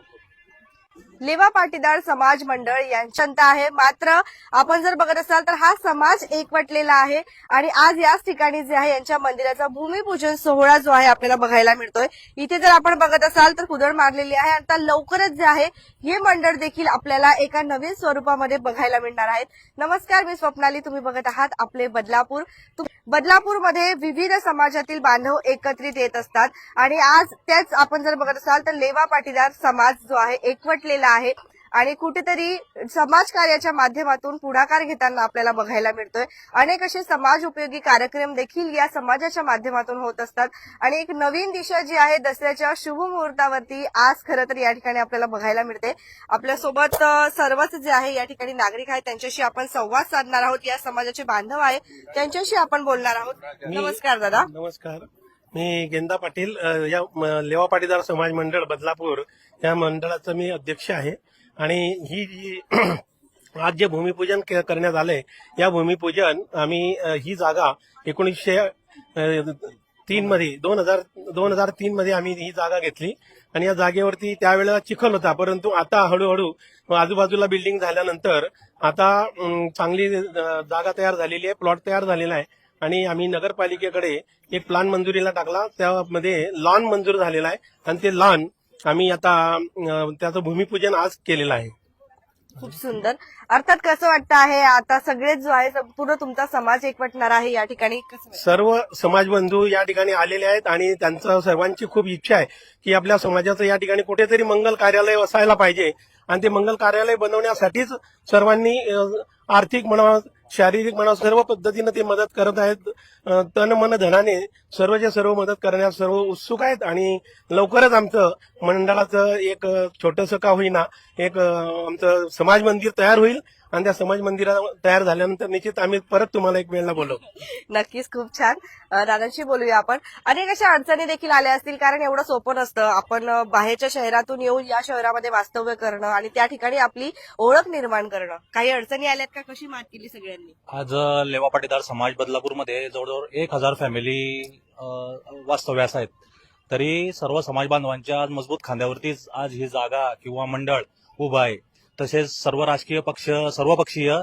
সম্পর্কে लेवा पाटीदार समाज मंडळ यांच्या आहे. मात्र आपण जर बघत असाल तर हा समाज एकवटलेला आहे आणि आज याच ठिकाणी जे आहे यांच्या मंदिराचा भूमिपूजन सोहळा जो आहे आपल्याला बघायला मिळतोय. इथे जर आपण बघत असाल तर कुदळ मारलेली आहे. आता लवकरच जे आहे हे मंडळ देखील आपल्याला एका नवीन स्वरूपामध्ये बघायला मिळणार आहेत. नमस्कार मी स्वप्नाली. तुम्ही बघत आहात आपले बदलापूर. बदलापूरमध्ये विविध समाजातील बांधव एकत्रित येत असतात. आणि आज त्याच आपण जर बघत असाल तर लेवा पाटीदार समाज जो आहे एकवटलेला आहे. आणि कुठेतरी समाज कार्याच्या माध्यमातून पुढाकार घेताना आपल्याला बघायला मिळतोय. अनेक असे समाज उपयोगी कार्यक्रम देखील या समाजाच्या माध्यमातून होत असतात. आणि एक नवीन दिशा जी आहे दसऱ्याच्या शुभ मुहूर्तावरती आज खरं तर या ठिकाणी आपल्याला बघायला मिळते. आपल्यासोबत सर्वच जे आहे या ठिकाणी नागरिक आहेत. त्यांच्याशी आपण संवाद साधणार आहोत. या समाजाचे बांधव आहे त्यांच्याशी आपण बोलणार आहोत. नमस्कार दादा. नमस्कार. मी गेंदा पाटील या म- लेवा पाटीदार समाज मंडळ बदलापूर या मंडळाचं मी अध्यक्ष आहे. आणि ही जी आज जे भूमिपूजन करण्यात आलंय या भूमिपूजन आम्ही ही जागा एकोणीसशे तीन मध्ये दोन हजार दोन हजार तीन मध्ये आम्ही ही जागा घेतली. आणि या जागेवरती त्यावेळेला चिखल होता परंतु आता हळूहळू आजूबाजूला बिल्डिंग झाल्यानंतर आता चांगली जागा तयार झालेली आहे प्लॉट तयार झालेला आहे. आणि आम्ही नगरपालिकेकडे एक प्लान मंजुरीला टाकला. त्यामध्ये लॉन मंजूर झालेला आहे. आणि ते लॉन आम्ही आता त्याचं भूमिपूजन आज केलेलं आहे. खूप सुंदर. अर्थात कसं वाटतं आहे आता सगळेच जो आहे संपूर्ण तुमचा समाज एकवटणार आहे या ठिकाणी? सर्व समाजबंधू या ठिकाणी आलेले आहेत आणि त्यांचं सर्वांची खूप इच्छा आहे की आपल्या समाजाचं या ठिकाणी कुठेतरी मंगल कार्यालय असायला पाहिजे. आणि ते मंगल कार्यालय बनवण्यासाठीच सर्वांनी आर्थिक म्हणा शारीरिक म्हणा सर्व पद्धतीनं ते मदत करत आहेत. तन मन धनाने सर्वचे सर्व मदत करण्यास सर्व उत्सुक आहेत आणि लवकरच आमचं मंडळाचं एक छोटंसं का होईना एक आमचं समाज मंदिर तयार होईल. आणि त्या समाज मंदिरा तयार झाल्यानंतर निश्चित आम्ही परत तुम्हाला एक वेळेला बोलवू. नक्कीच खूप छान. दादांशी बोलूया आपण. अनेक अशा अडचणी देखील आल्या असतील कारण एवढं सोपं नसतं. आपण बाहेरच्या शहरातून येऊन या शहरामध्ये वास्तव्य करणं आणि त्या ठिकाणी आपली ओळख निर्माण करणं. काही अडचणी आल्यात का? कशी मात केली सगळ्यांनी? आज लेवा पाटीदार समाज बदलापूरमध्ये जवळजवळ एक हजार फॅमिली वास्तव्यास आहेत तरी सर्व समाज बांधवांच्या आज मजबूत खांद्यावरतीच आज ही जागा किंवा मंडळ उभं आहे. तसेच सर्व राजकीय पक्ष सर्व पक्षीय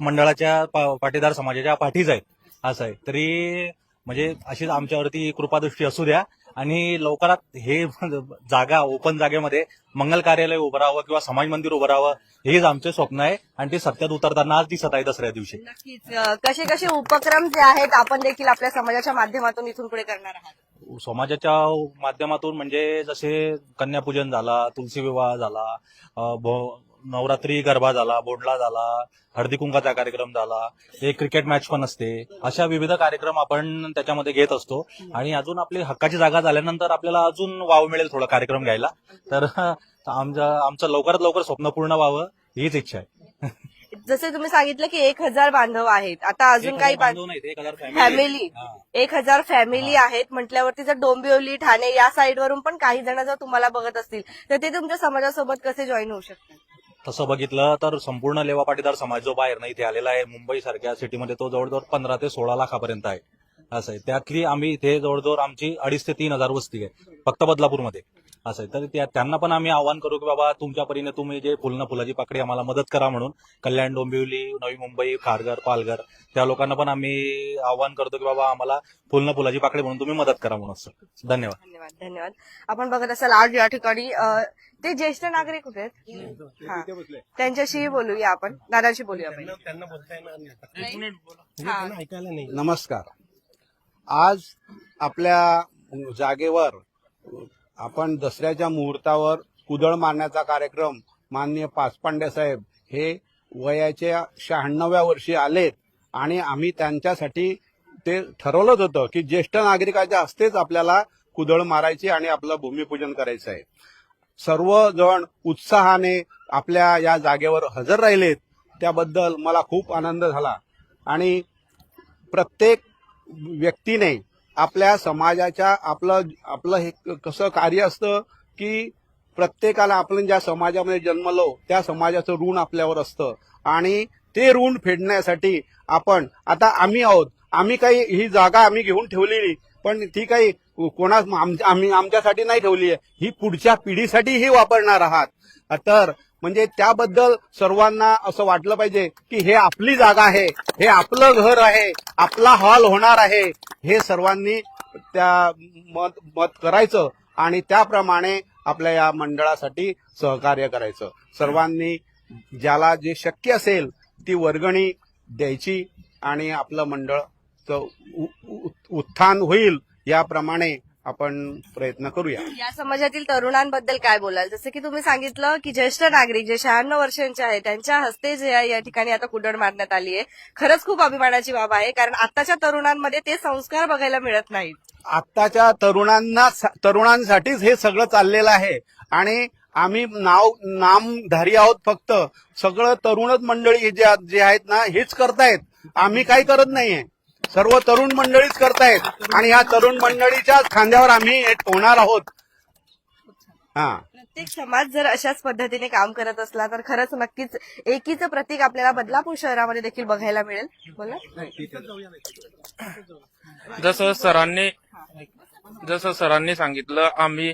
मंडळाच्या पाटीदार समाजाच्या पाठीच आहेत. असं आहे. तरी म्हणजे अशीच आमच्यावरती कृपादृष्टी असू द्या आणि लवकरात हे जागा ओपन जागेमध्ये मंगल कार्यालय उभं राहावं किंवा समाज मंदिर उभं राहावं हेच आमचे स्वप्न आहे आणि ते सत्यात उतरताना आज दिसत आहे दसऱ्या दिवशी. नक्कीच. कसे कसे उपक्रम जे आहेत आपण देखील आपल्या समाजाच्या माध्यमातून इथून पुढे करणार आहात? समाजाच्या माध्यमातून म्हणजे जसे कन्यापूजन झाला तुलसी विवाह झाला नवरात्री गरबा झाला बोडला झाला हळदी कुंकाचा कार्यक्रम झाला एक क्रिकेट मॅच पण असते. अशा विविध कार्यक्रम आपण त्याच्यामध्ये घेत असतो. आणि अजून आपली हक्काची जागा झाल्यानंतर आपल्याला अजून वाव मिळेल थोडा कार्यक्रम घ्यायला. तर आमचं आमचं लवकरात लवकर स्वप्न पूर्ण व्हावं हीच इच्छा आहे. जसे तुम्ही सांगितलं की एक हजार बांधव आहेत. आता अजून काही फॅमिली. एक हजार फॅमिली आहेत. म्हटल्यावरती जर डोंबिवली ठाणे या साईडवरून पण काही जण जर तुम्हाला बघत असतील तर ते तुमच्या समाजासोबत कसे जॉईन होऊ शकतात? तसं बघितलं तर संपूर्ण लेवा पाटीदार समाज जो बाहेर इथे आलेला आहे मुंबई सारख्या सिटीमध्ये तो जवळजवळ पंधरा ते सोळा लाखापर्यंत आहे. असं आहे. त्यातली आम्ही इथे जवळजवळ आमची अडीच ते तीन हजार वस्ती आहे. फक्त बदलापूरमध्ये. असं आहे. तर त्या- त्यांना पण आम्ही आवाहन करू की बाबा तुमच्या परीने तुम्ही जे फुलनं फुलाची पाकडी आम्हाला मदत करा म्हणून कल्याण डोंबिवली नवी मुंबई खारघर पालघर त्या लोकांना पण आम्ही आवाहन करतो की बाबा आम्हाला फुलनं फुलाची पाकडी म्हणून तुम्ही मदत करा म्हणून असं. धन्यवाद. धन्यवाद धन्यवाद. आपण बघत असाल आज या ठिकाणी अं, ते ज्येष्ठ नागरिक होते हा. त्यांच्याशी बोलूया आपण. दादाशी बोलूया आपण त्यांना बोलता येणार नाही. हा. ऐकायला नाही. नमस्कार. आज आपल्या जागेवर आपण दसऱ्याच्या मुहूर्तावर कुदळ मारण्याचा कार्यक्रम माननीय पाचपांडे साहेब हे वयाच्या शहाण्णव्या वर्षी आलेत आणि आम्ही त्यांच्यासाठी ते ठरवलंच होतं की ज्येष्ठ नागरिकाच्या हस्तेच आपल्याला कुदळ मारायची आणि आपलं भूमिपूजन करायचं आहे. सर्वजण उत्साहाने आपल्या या जागेवर हजर राहिलेत. त्याबद्दल मला खूप आनंद झाला. आणि प्रत्येक व्यक्तीने आपल्या समाजाच्या आपलं आपलं हे कसं कार्य असतं की प्रत्येकाला आपण ज्या समाजामध्ये जन्मलो त्या समाजाचं ऋण आपल्यावर असतं. आणि ते ऋण फेडण्यासाठी आपण आता आम्ही आहोत आम्ही काही ही जागा आम्ही घेऊन ठेवलेली पण ती काही कोणा आम्ही आमच्यासाठी नाही ठेवली आहे ही पुढच्या पिढीसाठीही वापरणार आहात. तर म्हणजे त्याबद्दल सर्वांना असं वाटलं पाहिजे की हे आपली जागा आहे हे आपलं घर आहे आपला हॉल होणार आहे. हे सर्वांनी त्या मत मत करायचं आणि त्याप्रमाणे आपल्या या मंडळासाठी सहकार्य करायचं. सर्वांनी ज्याला जे शक्य असेल ती वर्गणी द्यायची आणि आपलं मंडळ उत्थान होईल याप्रमाणे आपण प्रयत्न करूया. या समाजातील तरुणांबद्दल काय बोलाल? जसं की तुम्ही सांगितलं की ज्येष्ठ नागरिक जे शहाण्णव वर्षांचे आहेत त्यांच्या हस्ते जे आहे या ठिकाणी आता कुडण मारण्यात आली आहे. खरंच खूप अभिमानाची बाब आहे कारण आताच्या तरुणांमध्ये ते संस्कार बघायला मिळत नाहीत. आत्ताच्या तरुणांना तरुणांसाठीच हे सगळं चाललेलं आहे. आणि आम्ही नाव नामधारी आहोत फक्त. सगळं तरुणच मंडळी जे जे आहेत ना हेच करतायत. आम्ही काही करत नाहीये. सर्व तरुण मंडळीच करतायत. आणि या तरुण मंडळीच्या खांद्यावर आम्ही हे ठेवणार आहोत. हा. प्रत्येक समाज जर अशाच पद्धतीने काम करत असला तर खरंच नक्कीच एकीचं प्रतीक आपल्याला बदलापूर शहरामध्ये देखील बघायला मिळेल. बोला. जसं सरांनी जसं सरांनी सांगितलं आम्ही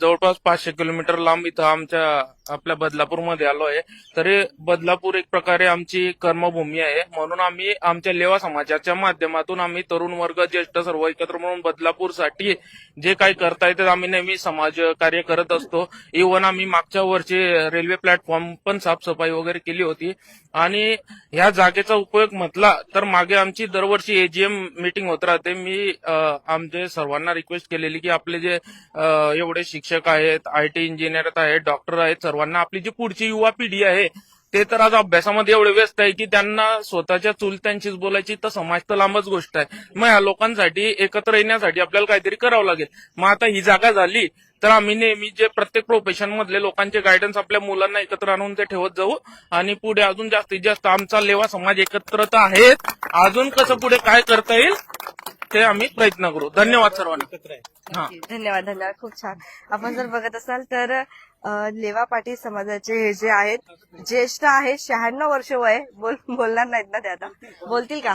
जवळपास पाचशे किलोमीटर लांब इथं आमच्या आपल्या बदलापूरमध्ये आलो आहे. तरी बदलापूर एक प्रकारे आमची कर्मभूमी आहे. म्हणून आम्ही आमच्या लेवा समाजाच्या माध्यमातून आम्ही तरुण वर्ग ज्येष्ठ सर्व एकत्र म्हणून बदलापूरसाठी जे काही करता येते आम्ही नेहमी समाज कार्य करत असतो. इव्हन आम्ही मागच्या वर्षी रेल्वे प्लॅटफॉर्म पण साफसफाई वगैरे केली होती. आणि ह्या जागेचा उपयोग म्हटला तर मागे आमची दरवर्षी एजीएम मीटिंग होत राहते. मी आमचे सर्वांना रिक्वेस्ट केलेली की आपले जे एवढे शिक्षक आहेत आय टी इंजिनियर आहेत डॉक्टर आहेत सर्वांना आपली जी पुढची युवा पिढी आहे ते तर आज अभ्यासामध्ये एवढे व्यस्त आहे की त्यांना स्वतःच्या चुलत्यांशीच बोलायची तर समाज तर लांबच गोष्ट आहे. मग ह्या लोकांसाठी एकत्र येण्यासाठी आपल्याला काहीतरी करावं लागेल. मग आता ही जागा झाली तर आम्ही नेहमी जे प्रत्येक प्रोफेशन मधले लोकांचे गायडन्स आपल्या मुलांना एकत्र आणून ते ठेवत जाऊ. आणि पुढे अजून जास्तीत जास्त आमचा लेवा समाज एकत्र तर आहेत अजून कसं पुढे काय करता येईल? ते आम्ही प्रयत्न करू. धन्यवाद सर्वांना. हा. धन्यवाद धन्यवाद. खूप छान. आपण जर बघत असाल तर अ, लेवा पाटील समाजाचे हे जे आहेत ज्येष्ठ आहेत शहाण्णव वर्ष वय बोल बोलणार नाहीत ना ते आता. बोलतील का?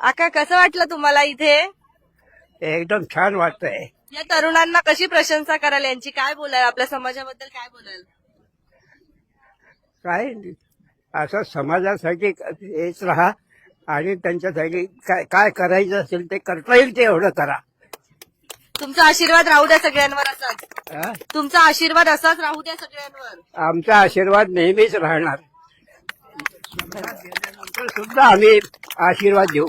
आका कसं वाटलं तुम्हाला इथे? एकदम छान वाटतंय. या तरुणांना कशी प्रशंसा कराल यांची? काय बोलाल? आपल्या समाजाबद्दल काय बोलाल? काय असं समाजासाठी हेच राहा. आणि त्यांच्यासाठी काय काय करायचं असेल ते करता येईल ते एवढं करा. तुमचा आशीर्वाद राहू द्या सगळ्यांवर असाच. हा? तुमचा आशीर्वाद असाच राहू द्या सगळ्यांवर. आमचा आशीर्वाद नेहमीच राहणार. सुद्धा आम्ही आशीर्वाद देऊ.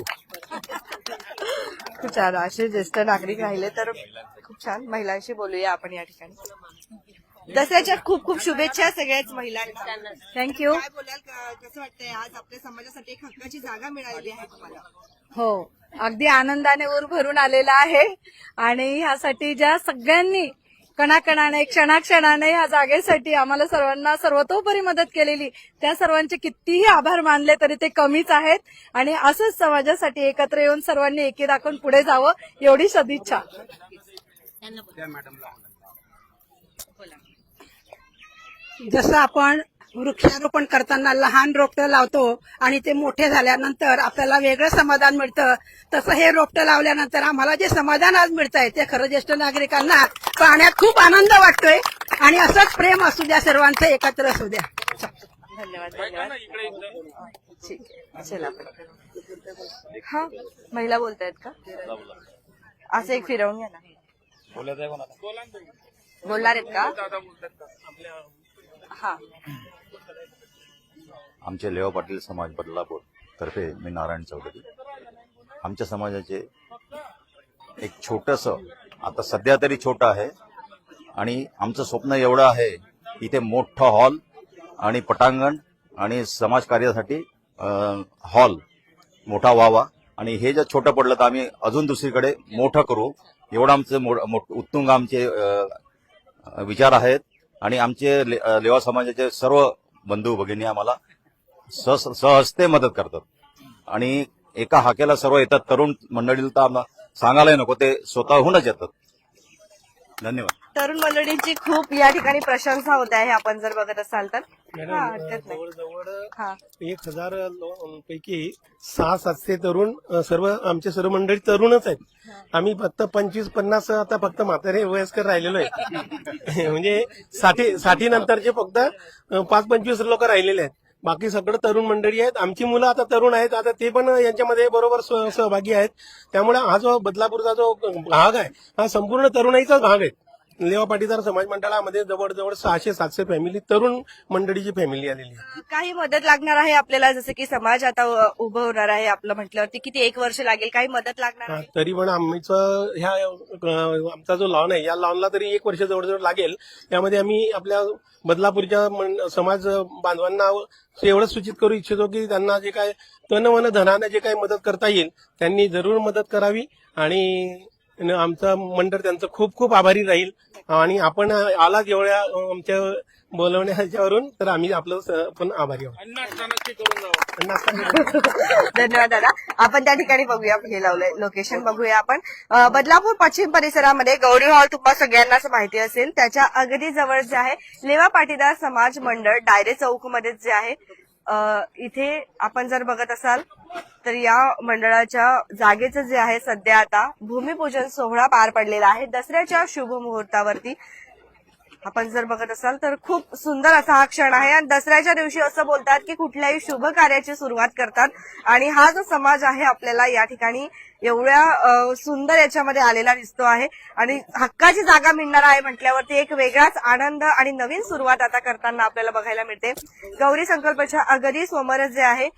खूप छान. असे ज्येष्ठ नागरिक राहिले तर खूप छान. महिलांशी बोलूया आपण या ठिकाणी. दसऱ्याच्या खूप खूप शुभेच्छा सगळ्याच महिलांना. थँक्यू काय बोलाल? क- कसं वाटतंय? आज आपल्या समाजासाठी एक हक्काची जागा मिळालेली आहे तुम्हाला. हो अगदी आनंदाने ऊर भरून आलेला आहे. आणि ह्यासाठी ज्या सगळ्यांनी कणाकणाने क्षणाक्षणाने ह्या जागेसाठी आम्हाला सर्वांना सर्वतोपरी मदत केलेली त्या सर्वांचे कितीही आभार मानले तरी ते कमीच आहेत. आणि असंच समाजासाठी एकत्र येऊन सर्वांनी एकी दाखवून पुढे जावं एवढी सदिच्छा. जसं आपण वृक्षारोपण करताना लहान रोपटं लावतो आणि ते मोठे झाल्यानंतर आपल्याला वेगळं समाधान मिळतं तसं हे रोपटं लावल्यानंतर आम्हाला जे समाधान आज मिळत आहे ते खरं ज्येष्ठ नागरिकांना पाहण्यात खूप आनंद वाटतोय. आणि असंच प्रेम असू द्या सर्वांचं एकत्र असू द्या. धन्यवाद धन्यवाद. ठीक आहे. चला आपण हा महिला बोलतायत का? असं एक फिरवून घ्या ना. बोलणार आहेत का? हा. आमचे लेवा पाटील समाज बदलापूर तर्फे मी नारायण चौधरी. आमच्या समाजाचे एक छोटस आता सध्या तरी छोटं आहे आणि आमचं स्वप्न एवढं आहे इथे मोठं हॉल आणि पटांगण आणि समाज कार्यासाठी हॉल मोठा व्हावा आणि हे जर छोटं पडलं तर आम्ही अजून दुसरीकडे मोठं करू. एवढं आमचं उत्तुंग आमचे विचार आहेत. आणि आमचे ले- लेवा समाजाचे सर्व बंधू भगिनी आम्हाला सह सहजते मदत करतात. आणि एका हाकेला सर्व येतात. तरुण मंडळीला तर आम्हाला सांगायलाही नको ते स्वतःहूनच येतात. धन्यवाद. तरुण मंडळींची खूप या ठिकाणी प्रशंसा होत आहे आपण जर बघत असाल तर. हरकत नाही. हा. एक हजार लो- पैकी सहा सातशे तरुण अ, सर्व आमचे सर्व मंडळी तरुणच आहेत. आम्ही फक्त पंचवीस पन्नास आता फक्त म्हातारे वयस्कर राहिलेलो आहे म्हणजे साठी साठी नंतरचे फक्त अ, पाच पंचवीस लोक राहिलेले आहेत. बाकी सगळं तरुण मंडळी आहेत. आमची मुलं आता तरुण आहेत. आता ते पण यांच्यामध्ये बरोबर सह- सहभागी आहेत. त्यामुळे हा जो बदलापूरचा जो भाग आहे हा संपूर्ण तरुणाईचाच भाग आहे. लेवा पाटीदार समाज मंडळामध्ये जवळजवळ सहाशे सातशे फॅमिली तरुण मंडळीची फॅमिली आलेली आहे. काही मदत लागणार आहे आपल्याला? जसं की समाज आता उभं होणार आहे आपलं म्हटल्यावरती किती एक वर्ष लागेल? काही मदत लागणार हा, आहे? तरी पण आमचं ह्या अ, आमचा जो लॉन आहे या लॉनला तरी एक वर्ष जवळजवळ लागेल. त्यामध्ये आम्ही आपल्या बदलापूरच्या मन- समाज बांधवांना एवढंच सूचित करू इच्छितो की त्यांना जे काय तन मन धनाने जे काही मदत करता येईल त्यांनी जरूर मदत करावी आणि आमचं मंडळ त्यांचं खूप खूप आभारी राहील. आणि आपण आला एवढ्या अ, आमच्या बोलवण्याच्यावरून तर आम्ही आपलं पण आभारी आहोत. धन्यवाद दादा. आपण त्या ठिकाणी बघूया हे लावलंय. लोकेशन बघूया आपण. बदलापूर पश्चिम परिसरामध्ये गौरी हॉल तुम्हाला सगळ्यांनाच माहिती असेल. त्याच्या अगदी जवळ जे आहे लेवा पाटीदार समाज मंडळ डायरे चौकमध्ये जे आहे इथे आपण जर बघत असाल तर या मंडळाच्या जागेचं जे आहे सध्या आता भूमिपूजन सोहळा पार पडलेला आहे. दसऱ्याच्या शुभ मुहूर्तावरती आपण जर बघत असाल तर खूप सुंदर असा हा क्षण आहे. आणि दसऱ्याच्या दिवशी असं बोलतात की कुठल्याही शुभ कार्याची सुरुवात करतात. आणि हा जो समाज आहे आपल्याला या ठिकाणी एवढ्या सुंदर याच्यामध्ये आलेला दिसतो आहे. आणि हक्काची जागा मिळणार आहे म्हटल्यावरती एक वेगळाच आनंद आणि नवीन सुरुवात आता करताना आपल्याला बघायला मिळते. गौरी संकल्पाच्या अगदी समोरच जे आहे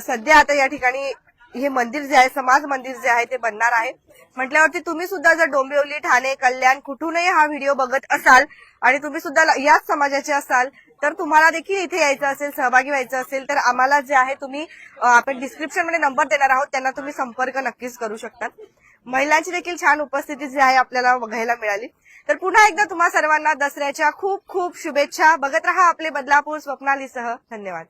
सध्या आता या ठिकाणी हे मंदिर जे आहे समाज मंदिर जे आहे ते बनणार आहे. म्हटल्यावरती तुम्ही सुद्धा जर डोंबिवली ठाणे कल्याण कुठूनही हा व्हिडिओ बघत असाल आणि तुम्ही सुद्धा ल- याच समाजाचे असाल तर तुम्हाला देखील इथे यायचं असेल सहभागी व्हायचं असेल तर आम्हाला जे आहे तुम्ही आपण डिस्क्रिप्शनमध्ये नंबर देणार आहोत त्यांना तुम्ही संपर्क नक्कीच करू शकता. महिलांची देखील छान उपस्थिती जी आहे आपल्याला बघायला मिळाली. तर पुन्हा एकदा तुम्हा सर्वांना दसऱ्याच्या खूप खूप शुभेच्छा. बघत रहा आपले बदलापूर स्वप्नालीसह. धन्यवाद.